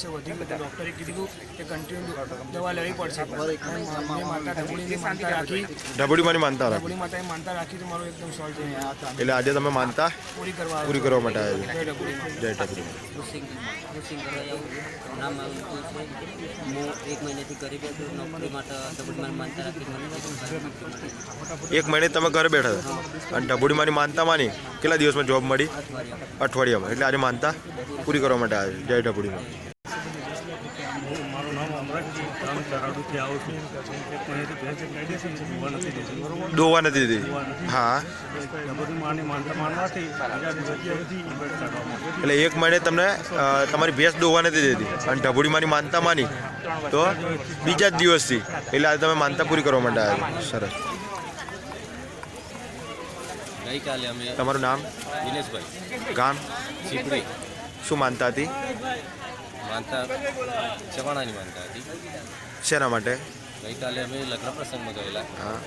Pressure વધી ગયું ડૉક્ટરે કીધું કે કન્ટિન્યુ દવા લેવી પડશે. માતા ઢબુડીની માનતા રાખી. ઢબુડીમાંની માનતા રાખી. ઢબુડી માતાએ માનતા રાખી તો મારું એકદમ સોલ્વ થઈ એટલે આજે તમે માનતા? પૂરી કરવા પૂરી કરવા માટે આવ્યા જય ઢબુડી મહિનાથી નોકરી માટે માનતા રાખી એક મહિને તમે ઘરે બેઠા હતા અને ઢબુડીમાંની માનતા માની કેટલા દિવસમાં જોબ મળી? અઠવાડિયામાં. એટલે આજે માનતા? પૂરી કરવા માટે આવે જય ઢબુડીમાં જગ્યાએ નથી દીધી? હા. એટલે એક મહિને તમને તમારી ભેંસ દોવા નથી દેતી અને ઢબુડીમાંની માનતા માની. તો બીજા જ દિવસથી. એટલે આજે તમે માનતા પૂરી કરવા માટે આવ્યા સરસ. ગઈકાલે અમે તમારું નામ? દિનેશભાઈ. ગામ? ચીપડી શું માનતા હતી? માનતા ચવાણાની માનતા હતી. શેના માટે? ગઈકાલે અમે લગ્ન પ્રસંગમાં ગયેલા. હા.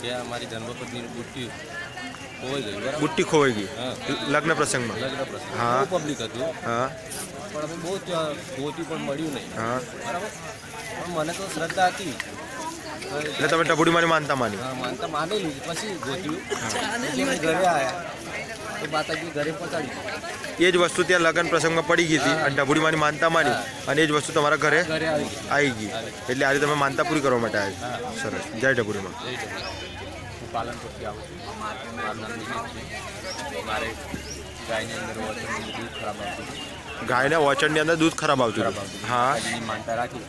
ત્યાં અમારી ધર્મપત્નીનું બુટ્ટી ખોવાઈ ગઈ બરાબર? બુટ્ટી ખોવાઈ ગઈ? લગ્ન પ્રસંગમાં? લગ્ન પ્રસંગ હા. પબ્લિક હતું. હા. પણ અમે બહુ ત્યાં ગોતી પણ મળ્યું નહીં. હા. બરાબર? પણ મને તો શ્રદ્ધા હતી. એટલે તમે ઢબુડીમાંની માનતા માની? હા, માનતા માનેલી પછી ગોત્યું. ઘરે આવ્યા તો માતાજી ઘરે પહોંચાડી એ જ વસ્તુ ત્યાં લગ્ન પ્રસંગમાં પડી ગઈ હતી. અને ઢબુડીમાંની માનતા માની. અને એ જ વસ્તુ તમારા ઘરે આવી ગઈ. એટલે આજે તમે માનતા પૂરી કરવા માટે આવી સરસ. જય ઢબુડીમાં પાલનપુરથી આવું છું. મારું ગાયની અંદર દૂધ ખરાબ આવતું ગાયના વચનની અંદર દૂધ ખરાબ આવતું ખરાબ હા. માનતા રાખી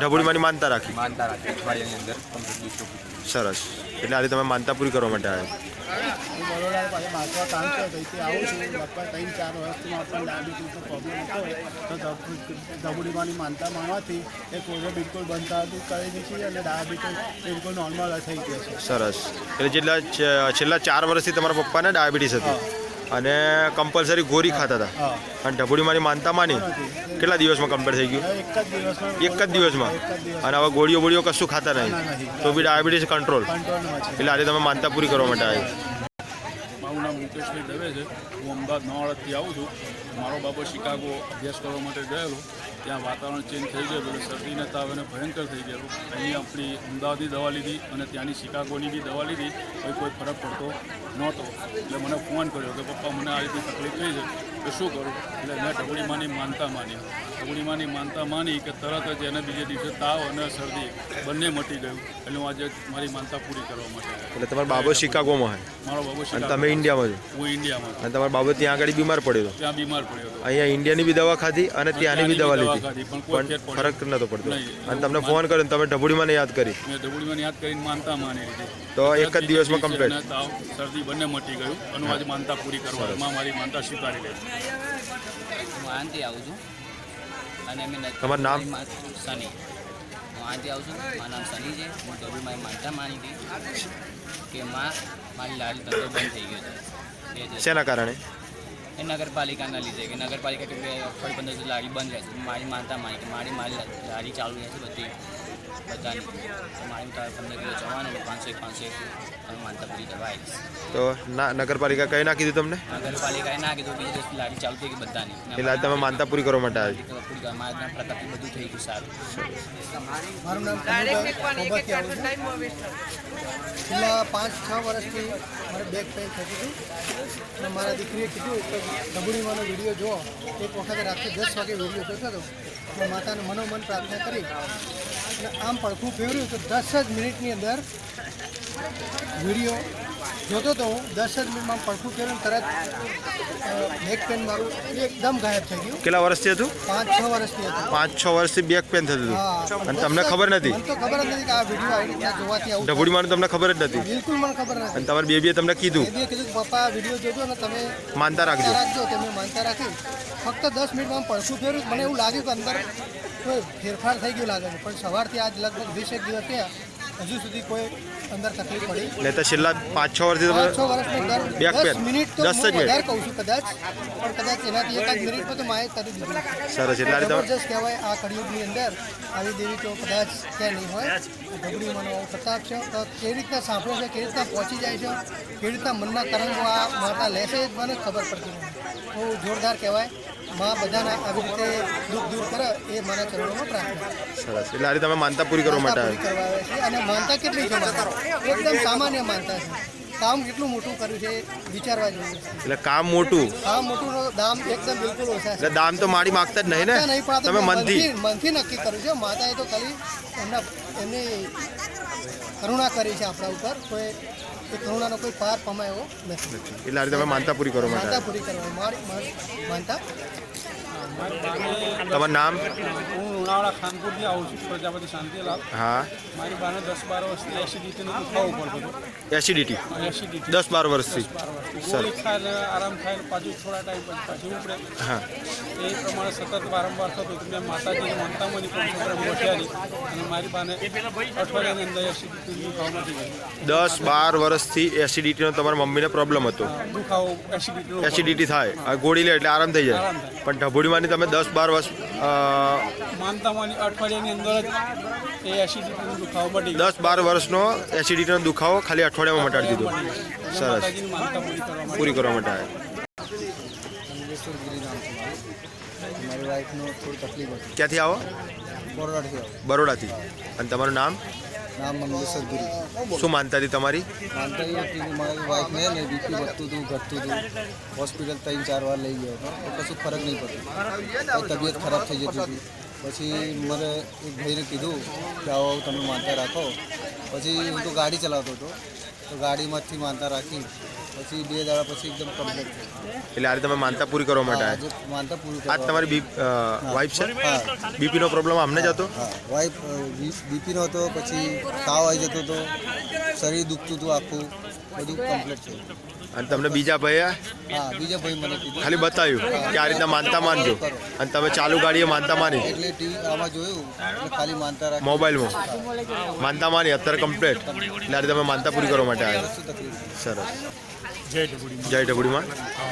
ઢબુડીમાંની માનતા રાખી. માનતા રાખી. અંદર સરસ. એટલે આજે તમે માનતા પૂરી કરવા માટે આવ્યા હું બરોડા પાસે માથવા કામ છે ત્યાંથી આવું છું. લગભગ ત્રણ ચાર વર્ષથી પણ ડાયાબિટીસનો પ્રોબ્લેમ હતો. તો ધબુડીમાંની માનતા માનવાથી એ કોઈને બિલકુલ બનતા હતું કરી દીધી અને ડાયાબિટીસ બિલકુલ નોર્મલ થઈ ગયો છે. સરસ. એટલે જેટલા છેલ્લા ચાર વર્ષથી તમારા પપ્પાને ડાયાબિટીસ હતી. અને કમ્પલસરી ગોરી ખાતા હતા. અને ઢબુડી મારી માનતા માની? કેટલા દિવસમાં કમ્પ્લીટ થઈ ગયું? એક જ દિવસમાં. અને હવે ગોળીઓ બોળીઓ કશું ખાતા નહીં? તો બી ડાયાબિટીસ કંટ્રોલ એટલે આજે તમે માનતા પૂરી કરવા માટે આવી મારું નામ મુકેશભાઈ દવે છે. હું અમદાવાદ નવાડાથી આવું છું. મારો બાબો શિકાગો અભ્યાસ કરવા માટે ગયેલો. ત્યાં વાતાવરણ ચેન્જ થઈ ગયું એટલે શરદીને તાવ એને ભયંકર થઈ ગયેલું અહીં આપણી અમદાવાદની દવા લીધી અને ત્યાંની શિકાગોની બી દવા લીધી, કોઈ કોઈ ફરક પડતો નહોતો. એટલે મને ફોન કર્યો કે પપ્પા, મને આ રીતની તકલીફ થઈ છે. શું કરું? એટલે મેં ઢબુડીમાંની માનતા માની. ઢબુડીમાંની માનતા માની કે તરત જ એને બીજે દિવસે તાવ અને શરદી બંને મટી ગયું. એટલે હું આજે મારી માનતા પૂરી કરવા માટે એટલે તમારો બાબો શિકાગોમાં છે મારો બાબો અને તમે ઇન્ડિયામાં છો? હું ઇન્ડિયામાં અને તમારો બાબો ત્યાં આગળ બીમાર પડ્યો હતો? ત્યાં બીમાર પડ્યો હતો. અહીંયા ઇન્ડિયાની બી દવા ખાધી અને ત્યાંની બી દવા લીધી. ખાધી, પણ ફરક નતો પડતો. અને તમને ફોન કર્યો તમે ઢબુડીમાં યાદ કરી? મેં ઢબુડીમાં યાદ કરીને માનતા માની લીધી. તો એક જ દિવસમાં કમ્પ્લીટ તાવ શરદી બંને મટી ગયું. અને આજે માનતા પૂરી કરવા મારી માનતા સ્વીકારી લઈ હું આનથી આવું છું. અને મેં તમારું નામ? સની. હું આનથી આવું છું. મારું નામ સની છે. હું ડબલ મારી માનતા માની હતી કે માં મારી લાડી ધંધો બંધ થઈ ગયો છે. શેના કારણે? એ નગરપાલિકાના લીધે કે નગરપાલિકા કે બે પંદર લારી બંધ રહેશે મારી માનતા માની કે મારી મારી લારી ચાલુ રહેશે બધી. બધાની મારી પંદર કિલો જવાનું પાંચસો એક પાંચસો એક તમે માનતા પૂરી કરવા તો ના નગરપાલિકા કઈ ના કીધું તમને? નગરપાલિકાએ ના કીધું બીજી દિવસ લારી ચાલુ થઈ ગઈ બધાની એટલે આજે તમે માનતા પૂરી કરવા માટે આવી પૂરી કરવા મારા પ્રતાપથી બધું થઈ ગયું સારું મારું નામ છેલ્લા પાંચ છ વર્ષથી મારે બેક પેન થતી હતી. અને મારા દીકરીએ કીધું કે ડબુડીમાંનો વીડિયો જુઓ. એક વખત રાત્રે દસ વાગે વીડિયો જોતો હતો. માતાને મનોમન પ્રાર્થના કરી. અને આમ પડખું ફેરવ્યું તો દસ જ મિનિટની અંદર વીડિયો જોતો તો હું દસ જ મિનિટમાં પડખું ફેરવ્યું તરત બેક પેન મારું એકદમ ગાયબ થઈ ગયું. કેટલા વર્ષથી હતું? પાંચ છ વર્ષથી હતું. પાંચ છ વર્ષથી બેક પેન થતું હતું. અને તમને ખબર નથી? તો ખબર જ નથી કે આ વીડિયો આવી ત્યાં જોવાથી આવું થાય. ઢબુડીમાં તમને ખબર જ નથી? બિલકુલ મને ખબર અને તમારે તમારી બેબીએ તમને કીધું? બેબીએ કીધું પપ્પા વીડિયો જોજો અને તમે માનતા રાખજો. રાખજો તમે માનતા રાખી. ફક્ત દસ મિનિટમાં પડખું ફેર્યું મને એવું લાગ્યું કે અંદર કોઈ ફેરફાર થઈ ગયું લાગે છે પણ સવારથી આજ લગભગ વીસેક દિવસ થયા હજુ સુધી કોઈ અંદર તકલીફ પડી. તો છેલ્લા પાંચ છ વર્ષથી પાંચ છ વર્ષની અંદર દસ મિનિટ. તો હું વધારે કહું છું કદાચ પણ કદાચ એનાથી એકાદ મિનિટમાં તો માએ કરી દીધું. સરસ એટલે જબરજસ્ત કહેવાય આ કળિયુગની અંદર આવી દેવી તો કદાચ ક્યાં નહીં હોય. ગબડી મનો પ્રતાપ છે. તો કેવી રીતના સાંભળે છે કેવી રીતના પહોંચી જાય છે કેવી રીતના મનના તરંગો આ માતા લેશે જ મને ખબર પડતી નથી બહુ જોરદાર કહેવાય. માં બધાના આવી રીતે દુઃખ દૂર કરે એ મારા ચરણોમાં પ્રાર્થના સરસ. એટલે આજે તમે માનતા પૂરી કરવા માટે આવે છે અને માનતા કેટલી છે એકદમ સામાન્ય માનતા છે. કામ કેટલું મોટું કર્યું છે વિચારવા જેવું એટલે કામ મોટું? કામ મોટું દામ એકદમ બિલકુલ ઓછા છે. એટલે દામ તો માડી માગતા જ નહીં ને? નહીં પણ તમે મનથી મનથી નક્કી કર્યું છે. માતાએ તો ખાલી એમના એમની કરુણા કરી છે આપણા ઉપર. કોઈ એ કરુણાનો કોઈ પાર પમાય એવો નથી એટલે આજે તમે માનતા પૂરી કરવા માટે. માનતા આવ્યા પૂરી કરવા મારી મારી માનતા. તમારું નામ? હું ઉનાળા ખાનપુરથી આવું છું પ્રજાપતિ શાંતિલાલ. હા. મારી બાને દસ બાર વર્ષથી એસિડિટીનો દુખાવો પડતો હતો એસિડિટી એસિડિટી દસ બાર વર્ષથી. બાર વર્ષથી. ગોળી ખાય ને આરામ થાય ને પાછું થોડા ટાઈમ પછી પાછું ઉપડે. હા. એ પ્રમાણે સતત વારંવાર થતું હતું. મેં માતાજીને માનતામાંની પણ છોકરા મોટિયારી અને મારી બાને અઠવાડિયાની અંદર એસિડિટી દુખાવો નથી ગયો દસ બાર વર્ષથી એસિડિટીનો તમારા મમ્મીને પ્રોબ્લેમ હતો. એસિડિટી થાય. આ ગોળી લે એટલે આરામ થઈ જાય. પણ ઢબુડીમાંની તમે દસ બાર વર્ષ દસ બાર વર્ષનો એસિડિટીનો દુખાવો ખાલી અઠવાડિયામાં મટાડી દીધો. સરસ. પૂરી કરવા માટે ક્યાંથી આવો. બરોડાથી. અને તમારું નામ? નામ મંગેશ્વર ગીરી. શું માનતા હતી તમારી? માનતા હતી મારી વાઈફને ને બીપી વધતું હતું ઘટતું હતું. હોસ્પિટલ ત્રણ ચાર વાર લઈ ગયો હતો. કશું ફરક નહીં પડતો. તબિયત ખરાબ થઈ જતી હતી. પછી મને એક ભાઈને કીધું કે આવો આવો તમે માનતા રાખો. પછી હું તો ગાડી ચલાવતો હતો. તો ગાડીમાંથી માનતા રાખી પછી બે દાડા પછી એકદમ કમ્પ્લીટ થઈ એટલે આ તમે માનતા પૂરી કરવા માટે આજે માનતા પૂરી આજ તમારી વાઈફ છે? બીપીનો પ્રોબ્લેમ અમને જ હતો? વાઈફ વાઈફ બીપીનો હતો પછી તાવ આવી જતો હતો શરીર દુખતું હતું આખું બધું કમ્પ્લીટ થયું અને તમને બીજા ભાઈએ હા બીજા ભાઈ મને કીધું. ખાલી બતાવ્યું કે આ રીતના માનતા માનજો. અને તમે ચાલુ ગાડીએ માનતા માની. એટલે ટીવી આમાં જોયું ખાલી માનતા રાખી. મોબાઈલમાં. માનતા માની અત્યારે કમ્પ્લીટ એટલે આજે તમે માનતા પૂરી કરવા માટે આવ્યા સરસ. જય ઢબુડીમાં જય ઢબુડીમાં?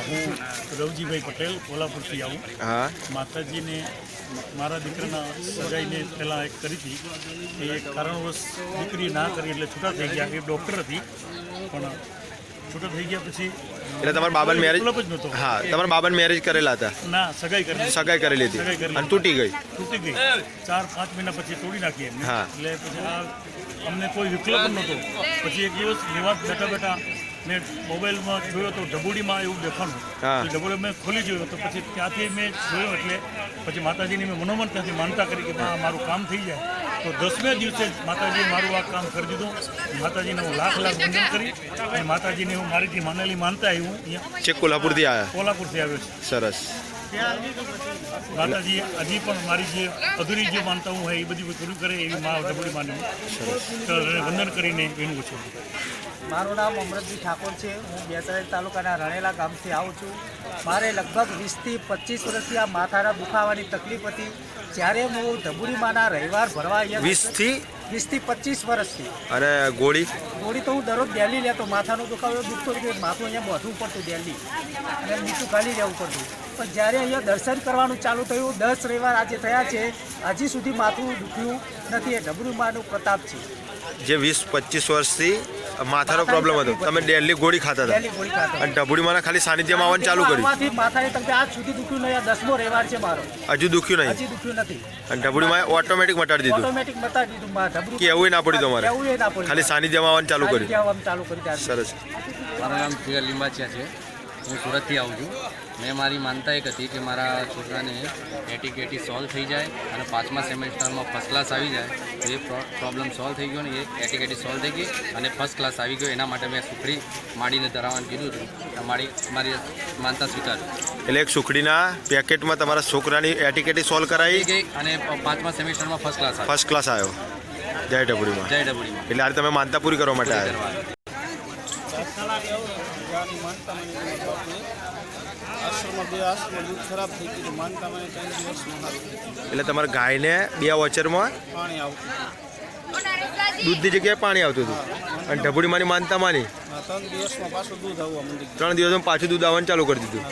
હું રવજીભાઈ પટેલ કોલ્હાપુરથી આવું. હા. માતાજીને મારા દીકરાના સગાઈને પહેલાં એક કરી હતી. એ કારણવશ દીકરી ના કરી એટલે છૂટા થઈ ગયા. એ ડૉક્ટર હતી. પણ છૂટા થઈ ગયા પછી એટલે તમારા બાબાને મેરેજ ઉપલબ્ધ જ નહોતો. હા તમારા બાબાને મેરેજ કરેલા હતા? ના સગાઈ કરી સગાઈ કરેલી હતી અને તૂટી ગઈ? તૂટી ગઈ. ચાર પાંચ મહિના પછી તોડી નાખી એમને. એટલે પછી આ અમને કોઈ વિકલ્પ નહોતો. પછી એક દિવસ લેવા બેઠા બેઠા મેં મોબાઈલમાં જોયો તો ઢબુડીમાં એવું દેખાણું. ઢબુડી મેં ખોલી જોયું તો પછી ત્યાંથી મેં જોયો એટલે પછી માતાજીની મેં મનોમન ત્યાંથી માનતા કરી કે આ મારું કામ થઈ જાય. તો દસમે દિવસે જ માતાજીએ મારું આ કામ કરી દીધું. માતાજીને હું લાખ લાખ વંદન કરી અને માતાજીને હું મારીથી માનેલી માનતા આવી હું અહીંયા કોલ્હાપુરથી આવ્યા? કોલ્હાપુરથી આવ્યો છું. સરસ. માતાજી હજી પણ મારી જે અધૂરી જે માનતા હું હોય એ બધી પૂરી કરે એવી મા ઢબુડી માની વંદન કરીને એનું છું મારું નામ અમરતજી ઠાકોર છે. હું બેસરાઈ તાલુકાના રણેલા ગામથી આવું છું. મારે લગભગ વીસથી પચીસ વર્ષથી આ માથાના દુખાવાની તકલીફ હતી. જ્યારે હું ધબુરીમાંના રવિવાર ભરવા અહીંયા વીસથી? વીસથી પચીસ વર્ષથી. અને ગોળી? ગોળી તો હું દરરોજ ડેલી લેતો. માથાનો દુખાવો દુખતો કે માથું અહીંયા બોધવું પડતું ડેલી. અને મીઠું ખાલી રહેવું પડતું. પણ જ્યારે અહીંયા દર્શન કરવાનું ચાલુ થયું દસ રવિવાર આજે થયા છે. હજી સુધી માથું દુખ્યું નથી. એ ધબુરીમાંનું પ્રતાપ છે. જે વીસ પચીસ વર્ષથી માથાનો પ્રોબ્લેમ હતો. તમે ડેલી ગોળી ખાતા હતા. અને ગોળી ખાતો અને ઢબુડીમાં ખાલી સાનિધ્યમાં આવવાનું ચાલુ કર્યું. આજ સુધી દુખ્યું નહીં આ દસમો રવિવાર છે મારો. હજુ દુખ્યું નહીં. હજી દુખ્યું નથી. અને ઢબુડીમાં ઓટોમેટિક મટાડી દીધું. ઓટોમેટિક મટાડી દીધું. કે એવું ના પડ્યું તમારે. એવું ના પડ્યું ખાલી સાનિધ્યમાં આવવાનું ચાલુ કર્યું. ચાલુ કરી સરસ. મારું નામ છે. હું સુરતથી આવું છું. મેં મારી માનતા એક હતી કે મારા છોકરાને એટી કેટી સોલ્વ થઈ જાય અને પાંચમા સેમેસ્ટરમાં ફર્સ્ટ ક્લાસ આવી જાય તો એ પ્રોબ્લેમ સોલ્વ થઈ ગયો ને એ એટી કેટી સોલ્વ થઈ ગઈ અને ફર્સ્ટ ક્લાસ આવી ગયો. એના માટે મેં સુખડી માડીને ધરાવવાનું કીધું હતું. મારી મારી માનતા સ્વીકારી. એટલે એક સુખડીના પેકેટમાં તમારા છોકરાની એટીકેટી સોલ્વ કરાવી ગઈ અને પાંચમા સેમેસ્ટરમાં ફર્સ્ટ ક્લાસ ફર્સ્ટ ક્લાસ આવ્યો. જય ડબુડીમાં જય ડબુડીમાં એટલે આજે તમે માનતા પૂરી કરવા માટે આવ્યા. જાની માનતા મને બાપુએ આશ્રમમાં બે આશ્રમમાં દૂધ ખરાબ થઈ ગયું તો માનતા ત્રણ ગયું. એટલે તમારા ગાયને બે વચરમાં પાણી આવતું દૂધની જગ્યાએ પાણી આવતું હતું? અને ઢબુડીમાંની માનતા માની ત્રણ દિવસમાં પાછું દૂધ આવવા માંડી ત્રણ દિવસમાં પાછું દૂધ આવવાનું ચાલુ કરી દીધું.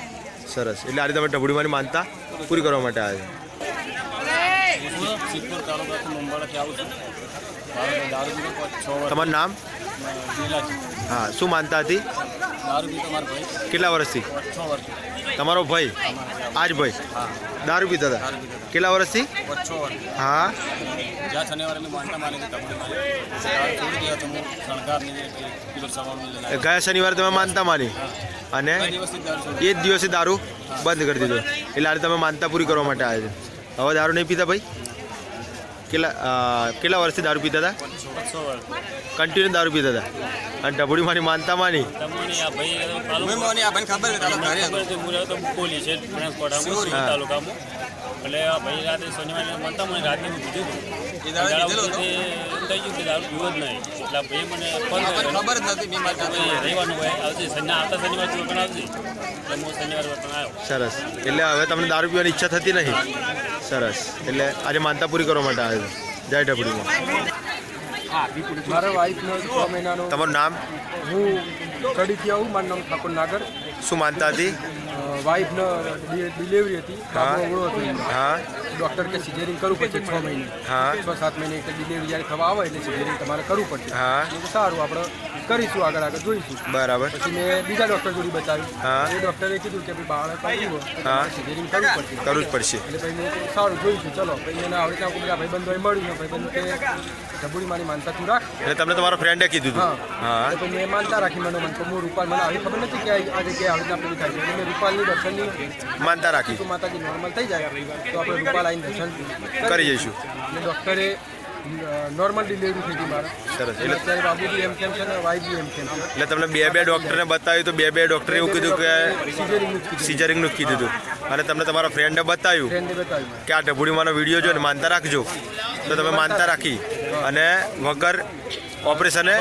સરસ. એટલે આજે તમે ઢબુડીમાંની માનતા પૂરી કરવા માટે આવ્યા હું સિદ્ધપુર તાલુકાથી મુંબાળાથી આવું છું. તમારું નામ? હા શું માનતા હતી? દારૂ પીતો મારો ભાઈ. કેટલા વર્ષથી? છ તમારો ભાઈ? આજ ભાઈ? દારૂ પીતા હતા? કેટલા વર્ષથી? છ વર્ષ. હા. જ્યાં શનિવારે મેં માનતા માની હતી. ગયા શનિવારે તમે માનતા માની? અને? એ જ દિવસે દારૂ બંધ કરી દીધો. એટલે આજે તમે માનતા પૂરી કરવા માટે આવ્યા છો. હવે દારૂ નહીં પીતા ભાઈ? કેટલા કેટલા વર્ષથી દારૂ પીતા હતા? કન્ટિન્યુ દારૂ પીતા હતા? અને ઢબુડી મારી માનતા માની? હતી હતો. હા. એટલે આ ભાઈ રાતે શનિવારે માનતા મને રાતે થઈ ગયું કે દારૂ પીવો જ નહીં. એટલે ભાઈ મને ફોન કર્યો. ખબર જ નથી મેં મારી હવે હોય આવશે શનિ આવતા શનિવાર ચોકણ આવશે. એટલે હું શનિવાર વતન આવ્યો. સરસ. એટલે હવે તમને દારૂ પીવાની ઈચ્છા થતી નહીં? સરસ. એટલે આજે માનતા પૂરી કરવા માટે આવ્યો જય ઢબુડીમાં. મારા વાઈફનો છ મહિનાનો તમારું નામ? હું કડીથી આવું મારું નામ ઠાકોર નાગર શું માનતા હતી? વાઈફનો ડિલિવરી હતી. હા. ડૉક્ટર કે સિઝેરિંગ કરવું પડશે છ મહિને. હા. છ સાત મહિને ડિલિવરી જ્યારે થવા આવે એટલે સિઝેરિંગ તમારે કરવું પડશે. હા. સારું આપણે કરીશું આગળ આગળ જોઈશું. બરાબર. પછી મેં બીજા ડૉક્ટર જોડી બતાવી હા. એ ડૉક્ટરે કીધું કે ભાઈ બાળક આવ્યું હા. સિઝેરિંગ કરવું પડશે. કરવું જ પડશે. એટલે પછી મેં સારું જોઈશું ચલો. પછી એને આવડી ત્યાં બધા ભાઈબંધોએ મળ્યું ને ભાઈબંધ કે ઢબુડી મારી માનતા તું રાખ. એટલે તમને તમારો ફ્રેન્ડે કીધું હા. હા. પછી મેં માનતા રાખી મને મને તો હું રૂપાલ મને આવી ખબર નથી કે આ જગ્યાએ આવી રીતના પેલું થાય છે. મેં રૂપાલની દર્શનની માનતા રાખી. તો માતાજી નોર્મલ થઈ જાય. તો આપણે રૂપાલ આવીને દર્શન કરી જઈશું. એટલે ડૉક્ટરે નોર્મલ ડિલિવરી થઈ મારે. સરસ. એટલે બાબુજી એમ કેમ છે ને વાઈફ બી એમ કેમ એટલે તમને બે બે ડૉક્ટરને બતાવ્યું તો બે બે ડૉક્ટરે એવું કીધું કે સિઝેરિંગનું કીધું. હતું અને તમને તમારા ફ્રેન્ડે બતાવ્યું ફ્રેન્ડને બતાવ્યું કે આ ઢબુડીમાંનો વીડિયો જો ને માનતા રાખજો. તો તમે માનતા રાખી. અને વગર ઓપરેશને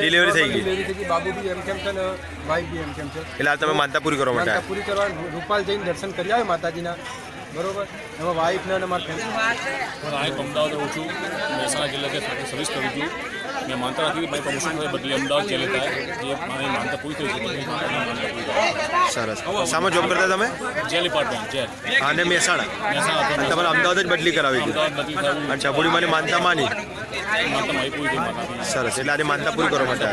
ડિલિવરી થઈ ગઈ. ડિલિવરી થઈ ગઈ. બાબુ બી એમ કેમ છે ને ભાઈ બી એમ કેમ છે. એટલે આ તમે માનતા પૂરી કરવા માટે. પૂરી કરવા રૂપાલ જઈને દર્શન કરી આવે માતાજીના. બરોબર? એમાં વાઈફ અને મારા ફેમિલી હું અહીં અમદાવાદ રહું છું. મહેસાણા જિલ્લા કે સાથે સર્વિસ કરું છું. મેં માનતા રાખી કે ભાઈ પ્રમોશન બદલે અમદાવાદ જે લેતા જે મારી માનતા પૂરી થઈ છે પૂરી સરસ. શામાં જોબ કરતા તમે? Jail department jail. અને મહેસાણા. મહેસાણા તમારે અમદાવાદ જ બદલી કરાવી અમદાવાદ બદલી થયું અને ઢબુડીમાંની માનતા માની. સરસ એટલે આજે માનતા પૂરી કરવા માટે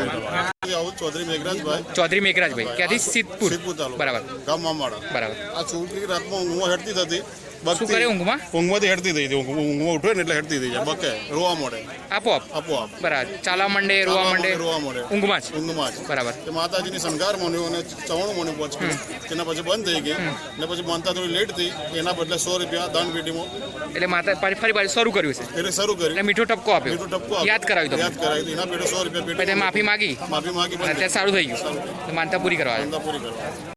ચૌધરી મેઘરાજભાઈ. ચૌધરી મેઘરાજભાઈ ક્યાંથી સિદ્ધપુર બરાબર. ગામ મામાડા બરાબર. આ છોકરી રાતમાં હું હેડતી થતી શું કરે ઊંઘમાં? ઊંઘમાંથી હેડતી થઈ હતી ઊંઘ- ઊંઘમાં ઉઠે ને એટલે હેડતી થઈ જાય. બકે. રોવા મળે. આપોઆપ? આપોઆપ. બરાબર. ચાલા માંડે રોવા માંડે? રોવા મળે. ઊંઘમાં જ? ઊંઘમાં જ. બરાબર. તે માતાજીની શણગાર માન્યું અને ચવણું માન્યું પછી. તેના પછી બંધ થઈ ગઈ. અને પછી માનતા થોડી લેટ થઈ. એના બદલે સો રૂપિયા દાન પેટીમાં. એટલે માતા પાછી ફરી પાછી શરૂ કર્યું છે? એટલે શરૂ એટલે મીઠો ટપકો આપ્યો. મીઠો ટપકો યાદ કરાવ્યું તમને? યાદ કરાવી. એના પેટે સો રૂપિયા પેટી માફી માગી? માફી માંગી અત્યારે સારું થઈ ગયું. માનતા પૂરી કરવા માનતા પૂરી કરવા